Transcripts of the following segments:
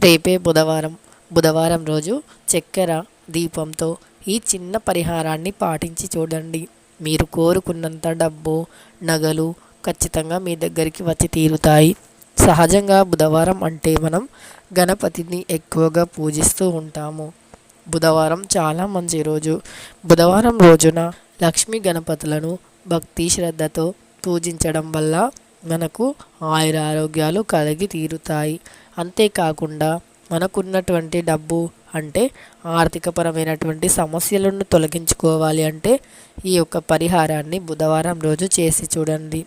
రేపే బుధవారం. బుధవారం రోజు చక్కెర దీపంతో ఈ చిన్న పరిహారాన్ని పాటించి చూడండి. మీరు కోరుకున్నంత డబ్బు నగలు ఖచ్చితంగా మీ దగ్గరికి వచ్చి తీరుతాయి. సహజంగా బుధవారం అంటే మనం గణపతిని ఎక్కువగా పూజిస్తూ ఉంటాము. బుధవారం చాలా మంచి రోజు. బుధవారం రోజున లక్ష్మీ గణపతులను భక్తి శ్రద్ధతో పూజించడం వల్ల మనకు ఆయుర ఆరోగ్యాలు కలిగి తీరుతాయి. అంతేకాకుండా మనకున్నటువంటి డబ్బు అంటే ఆర్థికపరమైనటువంటి సమస్యలను తొలగించుకోవాలి అంటే ఈ యొక్క పరిహారాన్ని బుధవారం రోజు చేసి చూడండి.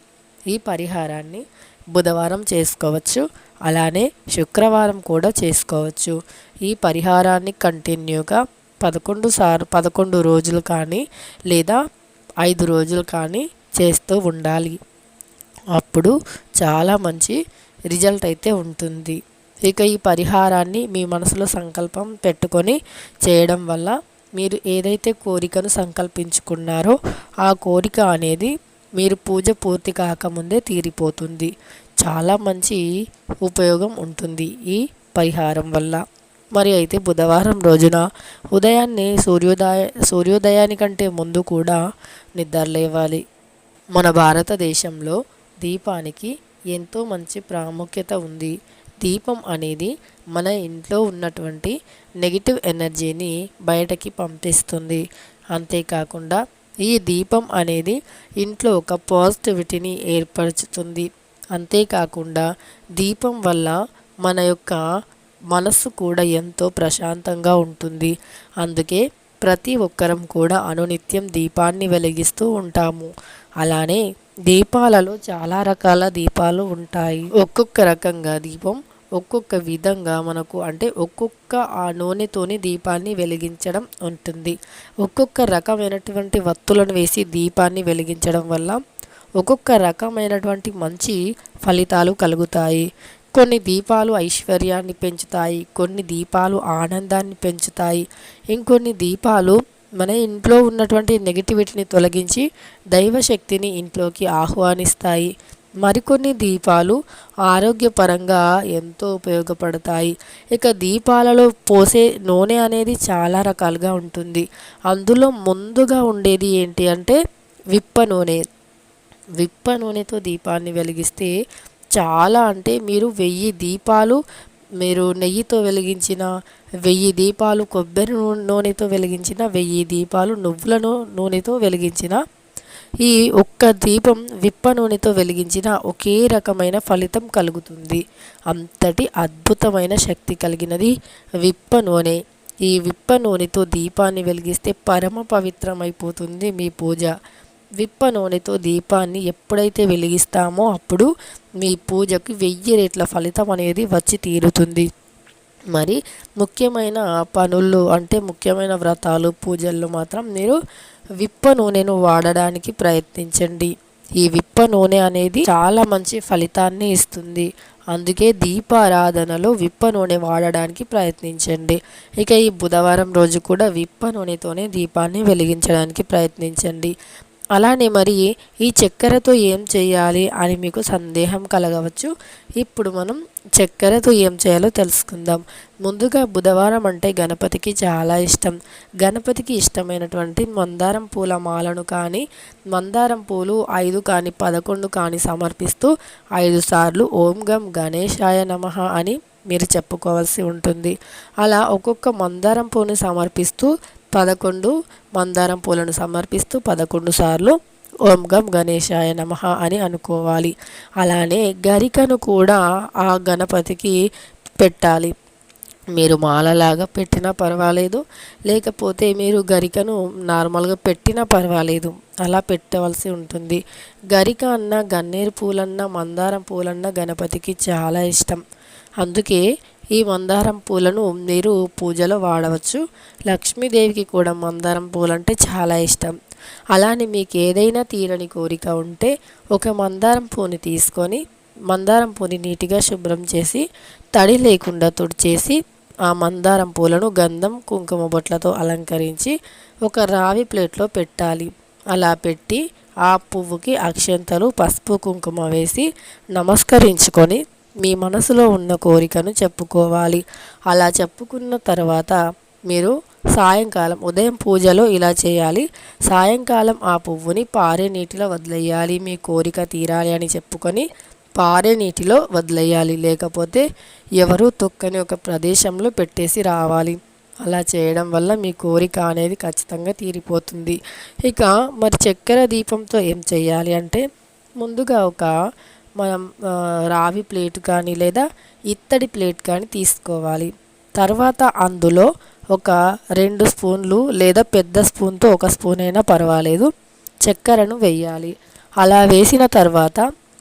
ఈ పరిహారాన్ని బుధవారం చేసుకోవచ్చు అలానే శుక్రవారం కూడా చేసుకోవచ్చు. ఈ పరిహారాన్ని కంటిన్యూగా పదకొండు సార్ పదకొండు రోజులు కానీ లేదా ఐదు రోజులు కానీ చేస్తూ ఉండాలి. అప్పుడు చాలా మంచి రిజల్ట్ అయితే ఉంటుంది. ఇక ఈ పరిహారాన్ని మీ మనసులో సంకల్పం పెట్టుకొని చేయడం వల్ల మీరు ఏదైతే కోరికను సంకల్పించుకున్నారో ఆ కోరిక అనేది మీరు పూజ పూర్తి కాకముందే తీరిపోతుంది. చాలా మంచి ఉపయోగం ఉంటుంది ఈ పరిహారం వల్ల. మరి అయితే బుధవారం రోజున ఉదయాన్నే సూర్యోదయ సూర్యోదయానికంటే ముందు కూడా నిద్ర లేవాలి. మన భారతదేశంలో దీపానికి ఎంతో మంచి ప్రాముఖ్యత ఉంది. దీపం అనేది మన ఇంట్లో ఉన్నటువంటి నెగిటివ్ ఎనర్జీని బయటకి పంపిస్తుంది. అంతేకాకుండా ఈ దీపం అనేది ఇంట్లో ఒక పాజిటివిటీని ఏర్పరుచుతుంది. అంతేకాకుండా దీపం వల్ల మన యొక్క మనస్సు కూడా ఎంతో ప్రశాంతంగా ఉంటుంది. అందుకే ప్రతి ఒక్కరం కూడా అనునిత్యం దీపాన్ని వెలిగిస్తూ ఉంటాము. అలానే దీపాలలో చాలా రకాల దీపాలు ఉంటాయి. ఒక్కొక్క రకంగా దీపం ఒక్కొక్క విధంగా మనకు అంటే ఒక్కొక్క ఆ నూనెతోని దీపాన్ని వెలిగించడం ఉంటుంది. ఒక్కొక్క రకమైనటువంటి వత్తులను వేసి దీపాన్ని వెలిగించడం వల్ల ఒక్కొక్క రకమైనటువంటి మంచి ఫలితాలు కలుగుతాయి. కొన్ని దీపాలు ఐశ్వర్యాన్ని పెంచుతాయి కొన్ని దీపాలు ఆనందాన్ని పెంచుతాయి. ఇంకొన్ని దీపాలు మన ఇంట్లో ఉన్నటువంటి నెగిటివిటీని తొలగించి దైవశక్తిని ఇంట్లోకి ఆహ్వానిస్తాయి. మరికొన్ని దీపాలు ఆరోగ్యపరంగా ఎంతో ఉపయోగపడతాయి. ఇక దీపాలలో పోసే నూనె అనేది చాలా రకాలుగా ఉంటుంది. అందులో ముందుగా ఉండేది ఏంటి అంటే విప్ప నూనె. విప్ప నూనెతో దీపాన్ని వెలిగిస్తే చాలా అంటే మీరు వెయ్యి దీపాలు మీరు నెయ్యితో వెలిగించిన వెయ్యి దీపాలు కొబ్బరి నూనెతో వెలిగించిన వెయ్యి దీపాలు నువ్వుల నూనెతో వెలిగించిన ఈ ఒక్క దీపం విప్ప నూనెతో వెలిగించిన ఒకే రకమైన ఫలితం కలుగుతుంది. అంతటి అద్భుతమైన శక్తి కలిగినది విప్ప నూనె. ఈ విప్ప నూనెతో దీపాన్ని వెలిగిస్తే పరమ పవిత్రమైపోతుంది మీ పూజ. విప్ప నూనెతో దీపాన్ని ఎప్పుడైతే వెలిగిస్తామో అప్పుడు మీ పూజకు వెయ్యి రేట్ల ఫలితం అనేది వచ్చి తీరుతుంది. మరి ముఖ్యమైన పనులు అంటే ముఖ్యమైన వ్రతాలు పూజల్లో మాత్రం మీరు విప్ప నూనెను వాడడానికి ప్రయత్నించండి. ఈ విప్ప నూనె అనేది చాలా మంచి ఫలితాన్ని ఇస్తుంది. అందుకే దీపారాధనలో విప్ప నూనె వాడడానికి ప్రయత్నించండి. ఇక ఈ బుధవారం రోజు కూడా విప్ప నూనెతోనే దీపాన్ని వెలిగించడానికి ప్రయత్నించండి. అలానే మరి ఈ చక్కెరతో ఏం చేయాలి అని మీకు సందేహం కలగవచ్చు. ఇప్పుడు మనం చక్కెరతో ఏం చేయాలో తెలుసుకుందాం. ముందుగా బుధవారం అంటే గణపతికి చాలా ఇష్టం. గణపతికి ఇష్టమైనటువంటి మందారం పూల మాలను కానీ మందారం పూలు ఐదు కానీ పదకొండు కానీ సమర్పిస్తూ ఐదు సార్లు ఓం గం గణేశాయ నమ అని మీరు చెప్పుకోవాల్సి ఉంటుంది. అలా ఒక్కొక్క మందారం పూని సమర్పిస్తూ పదకొండు మందారం పూలను సమర్పిస్తూ పదకొండు సార్లు ఓం గం గణేశాయ నమ అని అనుకోవాలి. అలానే గరికను కూడా ఆ గణపతికి పెట్టాలి. మీరు మాలలాగా పెట్టినా పర్వాలేదు లేకపోతే మీరు గరికను నార్మల్గా పెట్టినా పర్వాలేదు. అలా పెట్టవలసి ఉంటుంది. గరిక అన్న గన్నేరు పూలన్న మందారం పూలన్న గణపతికి చాలా ఇష్టం. అందుకే ఈ మందారం పూలను మీరు పూజలో వాడవచ్చు. లక్ష్మీదేవికి కూడా మందారం పూలంటే చాలా ఇష్టం. అలానే మీకు ఏదైనా తీరని కోరిక ఉంటే ఒక మందారం పూని తీసుకొని మందారం పూని నీట్గా శుభ్రం చేసి తడి లేకుండా తుడిచేసి ఆ మందారం పూలను గంధం కుంకుమ బొట్లతో అలంకరించి ఒక రావి ప్లేట్లో పెట్టాలి. అలా పెట్టి ఆ పువ్వుకి అక్షంతలు పసుపు కుంకుమ వేసి నమస్కరించుకొని మీ మనసులో ఉన్న కోరికను చెప్పుకోవాలి. అలా చెప్పుకున్న తర్వాత మీరు సాయంకాలం ఉదయం పూజలో ఇలా చేయాలి. సాయంకాలం ఆ పువ్వుని పారే నీటిలో వదిలేయాలి. మీ కోరిక తీరాలి అని చెప్పుకొని పారే నీటిలో వదిలేయాలి. లేకపోతే ఎవరు తొక్కని ఒక ప్రదేశంలో పెట్టేసి రావాలి. అలా చేయడం వల్ల మీ కోరిక అనేది ఖచ్చితంగా తీరిపోతుంది. ఇక మరి చక్కెర దీపంతో ఏం చేయాలి అంటే ముందుగా ఒక మనం రావి ప్లేట్ కానీ లేదా ఇత్తడి ప్లేట్ కానీ తీసుకోవాలి. తర్వాత అందులో ఒక రెండు స్పూన్లు లేదా పెద్ద స్పూన్తో ఒక స్పూన్ అయినా పర్వాలేదు. చక్కెరను వేయాలి. అలా వేసిన తర్వాత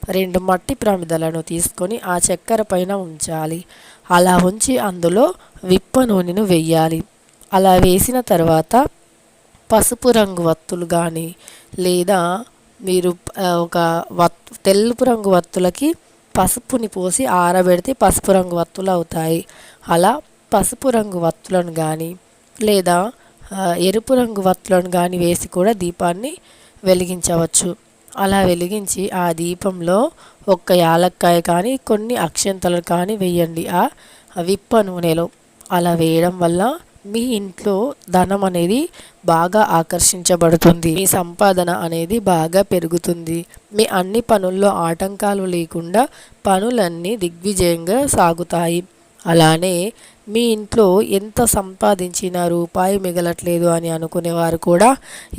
రెండు మట్టి ప్రమిదలను తీసుకొని ఆ చక్కెర పైన ఉంచాలి. అలా ఉంచి అందులో విప్ప నూనెను వెయ్యాలి అలా వేసిన తర్వాత పసుపు రంగు వత్తులు కానీ లేదా మీరు ఒక వత్ తెలుపు రంగు వత్తులకి పసుపుని పోసి ఆరబెడితే పసుపు రంగు వత్తులు అవుతాయి. అలా పసుపు రంగు వత్తులను కానీ లేదా ఎరుపు రంగు వత్తులను కానీ వేసి కూడా దీపాన్ని వెలిగించవచ్చు. అలా వెలిగించి ఆ దీపంలో ఒక్క యాలక్కాయ కానీ కొన్ని అక్షంతలు కానీ వేయండి. ఆ విప్ప నూనెలో. అలా వేయడం వల్ల మీ ఇంట్లో ధనం అనేది బాగా ఆకర్షించబడుతుంది. మీ సంపాదన అనేది బాగా పెరుగుతుంది. మీ అన్ని పనుల్లో ఆటంకాలు లేకుండా పనులన్నీ దిగ్విజయంగా సాగుతాయి. అలానే మీ ఇంట్లో ఎంత సంపాదించినా రూపాయి మిగలట్లేదు అని అనుకునేవారు కూడా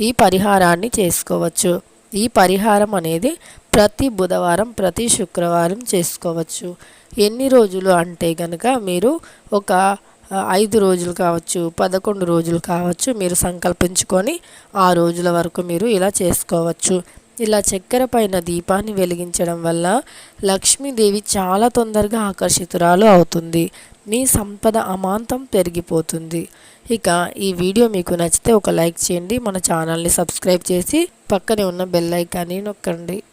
ఈ పరిహారాన్ని చేసుకోవచ్చు. ఈ పరిహారం అనేది ప్రతి బుధవారం ప్రతి శుక్రవారం చేసుకోవచ్చు. ఎన్ని రోజులు అంటే కనుక మీరు ఒక ఐదు రోజులు కావచ్చు పదకొండు రోజులు కావచ్చు మీరు సంకల్పించుకొని ఆ రోజుల వరకు మీరు ఇలా చేసుకోవచ్చు. ఇలా చక్కెర పైన దీపాన్ని వెలిగించడం వల్ల లక్ష్మీదేవి చాలా తొందరగా ఆకర్షితురాలు అవుతుంది. మీ సంపద అమాంతం పెరిగిపోతుంది. ఇక ఈ వీడియో మీకు నచ్చితే ఒక లైక్ చేయండి. మన ఛానల్ని సబ్స్క్రైబ్ చేసి పక్కనే ఉన్న బెల్ ఐకాన్ని నొక్కండి.